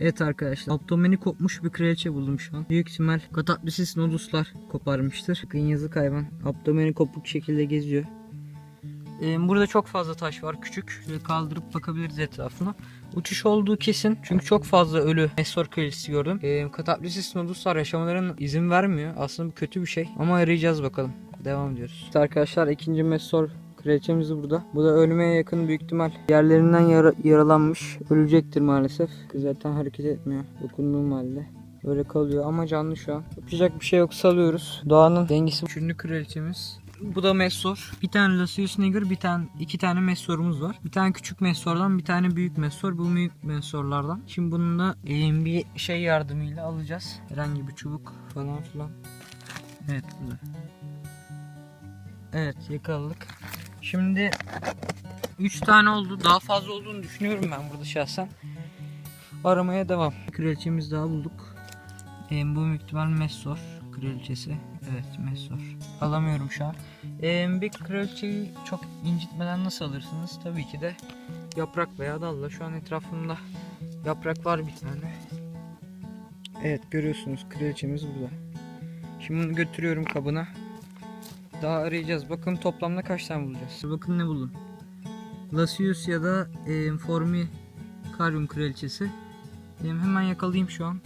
Evet arkadaşlar abdomeni kopmuş bir kraliçe buldum şu an. Büyük ihtimal Cataplesis noduslar koparmıştır. Bakın yazık hayvan abdomeni kopuk şekilde geziyor. Ee, burada çok fazla taş var küçük. Şöyle kaldırıp bakabiliriz etrafına. Uçuş olduğu kesin çünkü çok fazla ölü Mesor kraliçesi gördüm. Ee, Cataplesis noduslar yaşamaların izin vermiyor. Aslında bu kötü bir şey ama arayacağız bakalım. Devam ediyoruz. İşte arkadaşlar ikinci Mesor kraliçemiz burada. Bu da ölmeye yakın büyük ihtimal. Yerlerinden yara- yaralanmış. Ölecektir maalesef. Zaten hareket etmiyor. Dokunduğum halde. Böyle kalıyor ama canlı şu an. Yapacak bir şey yok salıyoruz. Doğanın dengesi. Üçüncü kraliçemiz. Bu da Messor. Bir tane Lasius Nigger, bir tane iki tane Messor'umuz var. Bir tane küçük Messor'dan, bir tane büyük Messor. Bu büyük Messor'lardan. Şimdi bunu da e, bir şey yardımıyla alacağız. Herhangi bir çubuk falan filan. Evet burada. Evet yakaladık. Şimdi 3 tane oldu. Daha fazla olduğunu düşünüyorum ben burada şahsen. Aramaya devam. Kraliçemiz daha bulduk. Ee, bu büyük ihtimal Messor kraliçesi. Evet Messor. Alamıyorum şu an. Ee, bir kraliçeyi çok incitmeden nasıl alırsınız? Tabii ki de yaprak veya dalla. Şu an etrafımda yaprak var bir tane. Evet görüyorsunuz kraliçemiz burada. Şimdi bunu götürüyorum kabına. Daha arayacağız. Bakın toplamda kaç tane bulacağız. Bakın ne buldum. Lasius ya da e, Formi Karyum kraliçesi. Benim hemen yakalayayım şu an.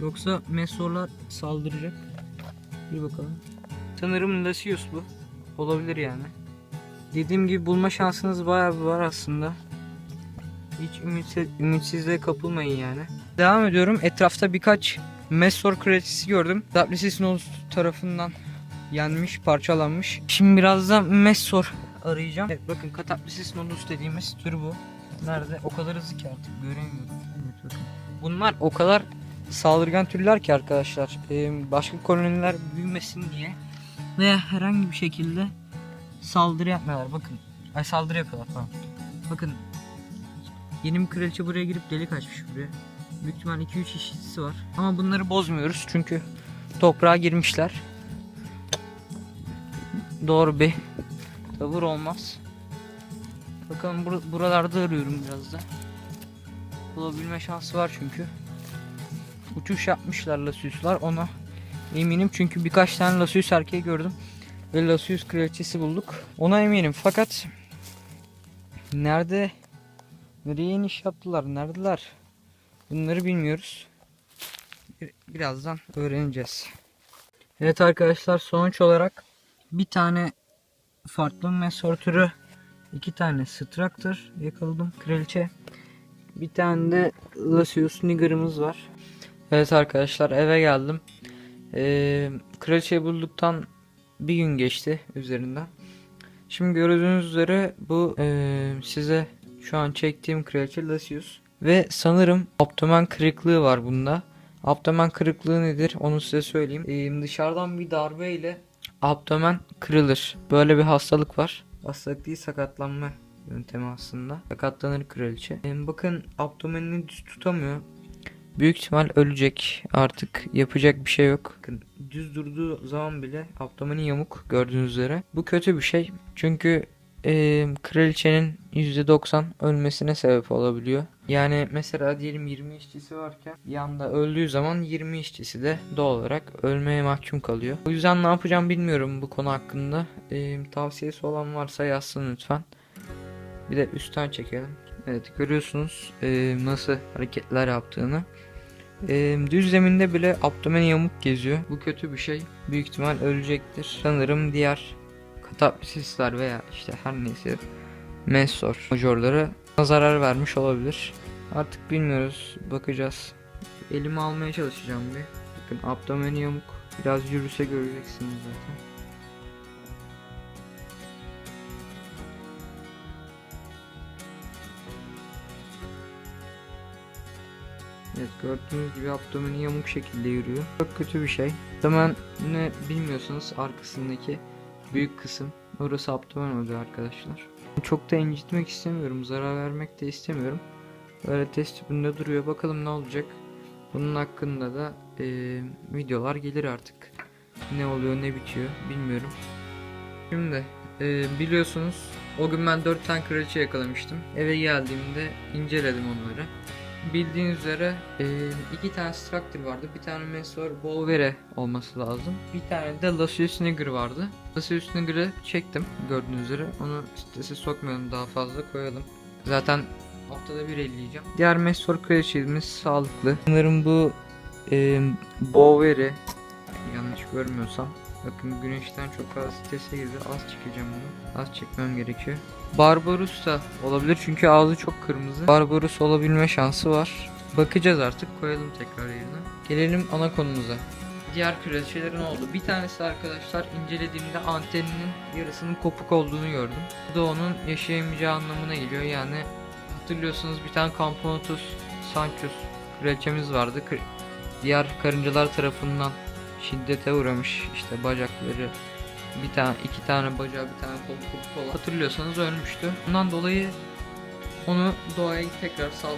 Yoksa Mesorlar saldıracak. Bir bakalım. Sanırım Lasius bu. Olabilir yani. Dediğim gibi bulma şansınız bayağı bir var aslında. Hiç ümitsiz, ümitsizliğe kapılmayın yani. Devam ediyorum. Etrafta birkaç Mesor kraliçesi gördüm. Daplisis Nodus tarafından yenmiş, parçalanmış. Şimdi biraz da Messor arayacağım. Evet bakın Cataplesis nodus dediğimiz tür bu. Nerede? O kadar hızlı ki artık göremiyorum. Evet. Bunlar o kadar saldırgan türler ki arkadaşlar. Ee, başka koloniler büyümesin diye veya herhangi bir şekilde saldırı yapmıyorlar. Bakın. Ay saldırı yapıyorlar pardon. Bakın. Yeni bir kraliçe buraya girip delik açmış buraya. Büyük ihtimal 2-3 işçisi var. Ama bunları bozmuyoruz çünkü toprağa girmişler doğru bir tavır olmaz. Bakalım bur- buralarda arıyorum biraz da. Bulabilme şansı var çünkü. Uçuş yapmışlar Lasius'lar ona eminim çünkü birkaç tane Lasius erkeği gördüm. Ve Lasius kraliçesi bulduk. Ona eminim fakat nerede nereye iniş yaptılar neredeler bunları bilmiyoruz. Bir- birazdan öğreneceğiz. Evet arkadaşlar sonuç olarak bir tane farklı mesor türü, iki tane Structor yakaladım kraliçe. Bir tane de Lasius Nigger'ımız var. Evet arkadaşlar eve geldim. Ee, kraliçeyi bulduktan bir gün geçti üzerinden. Şimdi gördüğünüz üzere bu ee, size şu an çektiğim kraliçe Lasius. Ve sanırım abdomen kırıklığı var bunda. Abdomen kırıklığı nedir onu size söyleyeyim. Ee, dışarıdan bir darbeyle abdomen kırılır. Böyle bir hastalık var. Hastalık değil sakatlanma yöntemi aslında. Sakatlanır kraliçe. Ee, bakın abdomenini düz tutamıyor. Büyük ihtimal ölecek. Artık yapacak bir şey yok. Bakın düz durduğu zaman bile abdomeni yamuk gördüğünüz üzere. Bu kötü bir şey. Çünkü e, kraliçenin %90 ölmesine sebep olabiliyor. Yani mesela diyelim 20 işçisi varken bir anda öldüğü zaman 20 işçisi de doğal olarak ölmeye mahkum kalıyor. O yüzden ne yapacağım bilmiyorum bu konu hakkında. E, tavsiyesi olan varsa yazsın lütfen. Bir de üstten çekelim. Evet görüyorsunuz e, nasıl hareketler yaptığını. E, düz zeminde bile abdomen yamuk geziyor. Bu kötü bir şey. Büyük ihtimal ölecektir. Sanırım diğer katapsisler veya işte her neyse Mensor majorları zarar vermiş olabilir. Artık bilmiyoruz. Bakacağız. Elimi almaya çalışacağım bir. Bakın abdomeni yamuk. Biraz yürüse göreceksiniz zaten. Evet gördüğünüz gibi abdomeni yamuk şekilde yürüyor. Çok kötü bir şey. Abdomen ne bilmiyorsanız arkasındaki büyük kısım orası abdomen oluyor arkadaşlar. Çok da incitmek istemiyorum. Zarar vermek de istemiyorum. Böyle test tüpünde duruyor. Bakalım ne olacak. Bunun hakkında da e, videolar gelir artık. Ne oluyor ne bitiyor bilmiyorum. Şimdi e, biliyorsunuz o gün ben 4 tane kraliçe yakalamıştım. Eve geldiğimde inceledim onları. bildiğiniz üzere e, iki tane Structure vardı. Bir tane Mesor Bolvere olması lazım. Bir tane de Lasius Nigger vardı. Lasius Nigger'ı çektim gördüğünüz üzere. Onu strese sokmayalım daha fazla koyalım. Zaten haftada bir elleyeceğim. Diğer Mesor kraliçemiz sağlıklı. Sanırım bu e, Bolvere yanlış görmüyorsam Bakın güneşten çok fazla strese girdi. Az çekeceğim bunu. Az çekmem gerekiyor. Barbarus da olabilir çünkü ağzı çok kırmızı. Barbarus olabilme şansı var. Bakacağız artık. Koyalım tekrar yerine. Gelelim ana konumuza. Diğer kraliçelerin oldu. Bir tanesi arkadaşlar incelediğimde anteninin yarısının kopuk olduğunu gördüm. Bu da onun yaşayamayacağı anlamına geliyor. Yani hatırlıyorsunuz bir tane Camponotus Sancus kraliçemiz vardı. Kır- Diğer karıncalar tarafından şiddete uğramış işte bacakları bir tane iki tane bacağı bir tane kolu kopuk olan hatırlıyorsanız ölmüştü. Bundan dolayı onu doğaya tekrar sal